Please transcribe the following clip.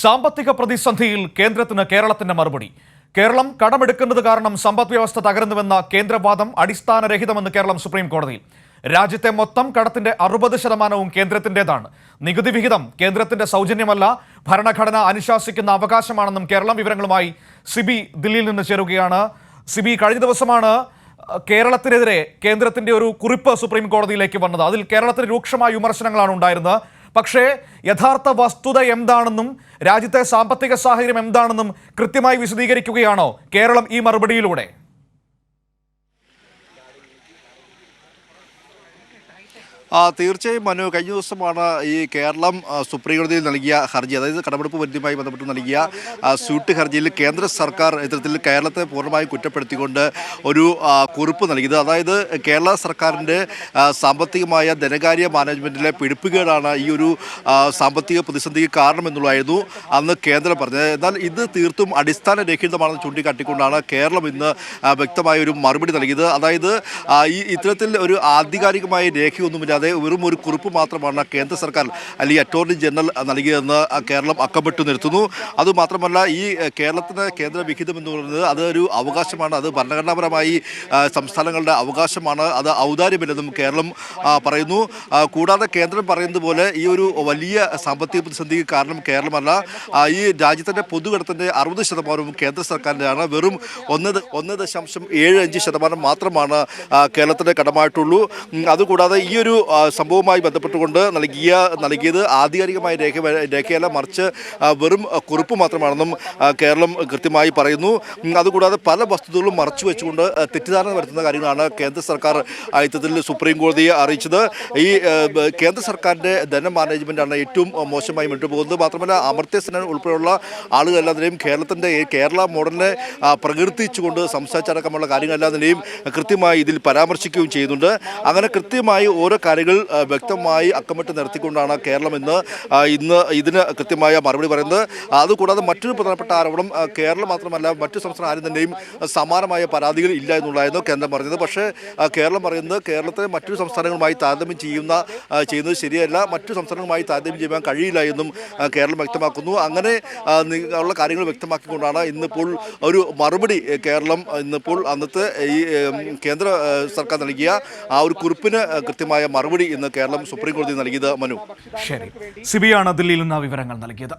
സാമ്പത്തിക പ്രതിസന്ധിയിൽ കേന്ദ്രത്തിന് കേരളത്തിന്റെ മറുപടി. കേരളം കടമെടുക്കുന്നത് കാരണം സമ്പദ് വ്യവസ്ഥ തകരുന്നുവെന്ന കേന്ദ്രവാദം അടിസ്ഥാനരഹിതമെന്ന് കേരളം സുപ്രീം കോടതിയിൽ. രാജ്യത്തെ മൊത്തം കടത്തിന്റെ അറുപത് ശതമാനവും കേന്ദ്രത്തിന്റേതാണ്. നികുതി വിഹിതം കേന്ദ്രത്തിന്റെ സൗജന്യമല്ല ഭരണഘടന അനുശാസിക്കുന്ന അവകാശമാണെന്നും കേരളം വിവരങ്ങളുമായി സിബി ദില്ലിയിൽ നിന്ന് ചേരുകയാണ്. സിബി കഴിഞ്ഞ ദിവസമാണ് കേരളത്തിനെതിരെ കേന്ദ്രത്തിന്റെ ഒരു കുറിപ്പ് സുപ്രീം കോടതിയിലേക്ക് വന്നത്. അതിൽ കേരളത്തിന് രൂക്ഷമായ വിമർശനങ്ങളാണ് ഉണ്ടായിരുന്നത്. പക്ഷേ യഥാർത്ഥ വസ്തുത എന്താണെന്നും രാജ്യത്തെ സാമ്പത്തിക സാഹചര്യം എന്താണെന്നും കൃത്യമായി വിശദീകരിക്കുകയാണോ കേരളം ഈ മറുപടിയിലൂടെ ആ തീർച്ചയായും മനു കഴിഞ്ഞ ദിവസമാണ് ഈ കേരളം സുപ്രീം കോടതിയിൽ നൽകിയ ഹർജി അതായത് കടമെടുപ്പ് പരിധിയുമായി ബന്ധപ്പെട്ട് നൽകിയ സ്യൂട്ട് ഹർജിയിൽ കേന്ദ്ര സർക്കാർ ഇത്തരത്തിൽ കേരളത്തെ പൂർണമായും കുറ്റപ്പെടുത്തിക്കൊണ്ട് ഒരു കുറിപ്പ് നൽകിയത്. അതായത് കേരള സർക്കാരിന്റെ സാമ്പത്തികമായ ധനകാര്യ മാനേജ്മെന്റിലെ പിടിപ്പുകേടാണ് ഈ ഒരു സാമ്പത്തിക പ്രതിസന്ധിക്ക് കാരണമെന്നുള്ളതായിരുന്നു അന്ന് കേന്ദ്രം പറഞ്ഞത്. എന്നാൽ ഇത് തീർത്തും അടിസ്ഥാന രഹിതമാണെന്ന് ചൂണ്ടിക്കാട്ടിക്കൊണ്ടാണ് കേരളം ഇന്ന് വ്യക്തമായ ഒരു മറുപടി നൽകിയത്. അതായത് ഈ ഇത്തരത്തിൽ ഒരു ആധികാരികമായ രേഖയൊന്നുമില്ലാതെ വെറും ഒരു കുറിപ്പ് മാത്രമാണ് കേന്ദ്ര സർക്കാർ അല്ലെങ്കിൽ അറ്റോർണി ജനറൽ നൽകിയതെന്ന് കേരളം അക്കമിട്ട് നിർത്തുന്നു അതുമാത്രമല്ല ഈ കേരളത്തിന് കേന്ദ്ര വിഹിതം എന്ന് പറയുന്നത് അതൊരു അവകാശമാണ്. അത് ഭരണഘടനാപരമായി സംസ്ഥാനങ്ങളുടെ അവകാശമാണ്. അത് ഔദാര്യമല്ലെന്നും കേരളം പറയുന്നു. കൂടാതെ കേന്ദ്രം പറയുന്നത് പോലെ ഈ ഒരു വലിയ സാമ്പത്തിക പ്രതിസന്ധിക്ക് കാരണം കേരളമല്ല. ഈ രാജ്യത്തിന്റെ പൊതുകടത്തിന്റെ അറുപത് ശതമാനവും കേന്ദ്ര സർക്കാരിന്റെയാണ് വെറും ഒന്ന് ഒന്ന് ദശാംശം ഏഴ് അഞ്ച് ശതമാനം മാത്രമാണ് കേരളത്തിന്റെ കടമായിട്ടുള്ളൂ. അതുകൂടാതെ ഈ ഒരു സംഭവവുമായി ബന്ധപ്പെട്ടുകൊണ്ട് നൽകിയ നൽകിയത് ആധികാരികമായ രേഖ രേഖയല്ല മറിച്ച് വെറും കുറിപ്പ് മാത്രമാണെന്നും കേരളം കൃത്യമായി പറയുന്നു. അതുകൂടാതെ പല വസ്തുതകളും മറച്ചു വെച്ചുകൊണ്ട് തെറ്റിദ്ധാരണ വരുത്തുന്ന കാര്യങ്ങളാണ് കേന്ദ്ര സർക്കാർ ആയുധത്തിൽ സുപ്രീം കോടതിയെ അറിയിച്ചത്. ഈ കേന്ദ്ര സർക്കാരിന്റെ ധന മാനേജ്മെന്റാണ് ഏറ്റവും മോശമായി മുന്നോട്ട് പോകുന്നത് മാത്രമല്ല അമർത്യ സെൻ ഉൾപ്പെടെയുള്ള ആളുകളെല്ലാത്തിനെയും കേരളത്തിന്റെ കേരള മോഡലിനെ പ്രകീർത്തിച്ചുകൊണ്ട് സംസാരിച്ചടക്കമുള്ള കാര്യങ്ങളെല്ലാത്തിനെയും കൃത്യമായി ഇതിൽ പരാമർശിക്കുകയും ചെയ്യുന്നുണ്ട്. അങ്ങനെ കൃത്യമായി ഓരോ കാര്യങ്ങൾ ആ, വ്യക്തമായി അക്കമിട്ട് നിർത്തിക്കൊണ്ടാണ് കേരളം ഇന്ന് ഇന്ന് ഇതിന് കൃത്യമായ മറുപടി പറയുന്നത്. അതുകൂടാതെ മറ്റൊരു പ്രധാനപ്പെട്ട ആരോപണം കേരളം മാത്രമല്ല മറ്റു സംസ്ഥാന ആരും തന്നെയും സമാനമായ പരാതികൾ ഇല്ല എന്നുള്ളതായിരുന്നു കേന്ദ്രം പറഞ്ഞത്. പക്ഷേ കേരളം പറയുന്നത് കേരളത്തെ മറ്റു സംസ്ഥാനങ്ങളുമായി താരതമ്യം ചെയ്യുന്ന ചെയ്യുന്നത് ശരിയല്ല. മറ്റു സംസ്ഥാനങ്ങളുമായി താരതമ്യം ചെയ്യാൻ കഴിയില്ല എന്നും കേരളം വ്യക്തമാക്കുന്നു. അങ്ങനെ ഉള്ള കാര്യങ്ങൾ വ്യക്തമാക്കിക്കൊണ്ടാണ് ഇന്നിപ്പോൾ ഒരു മറുപടി കേരളം ഇന്നിപ്പോൾ അന്നത്തെ ഈ കേന്ദ്ര സർക്കാർ നൽകിയ ആ ഒരു കുറിപ്പിന് കൃത്യമായ മറുപടി ഇന്ന് കേരളം സുപ്രീം കോടതി നൽകിയത് മനു. ശരി. സിബിയാണ് ദില്ലിയിൽ നിന്ന് വിവരങ്ങൾ നൽകിയത്.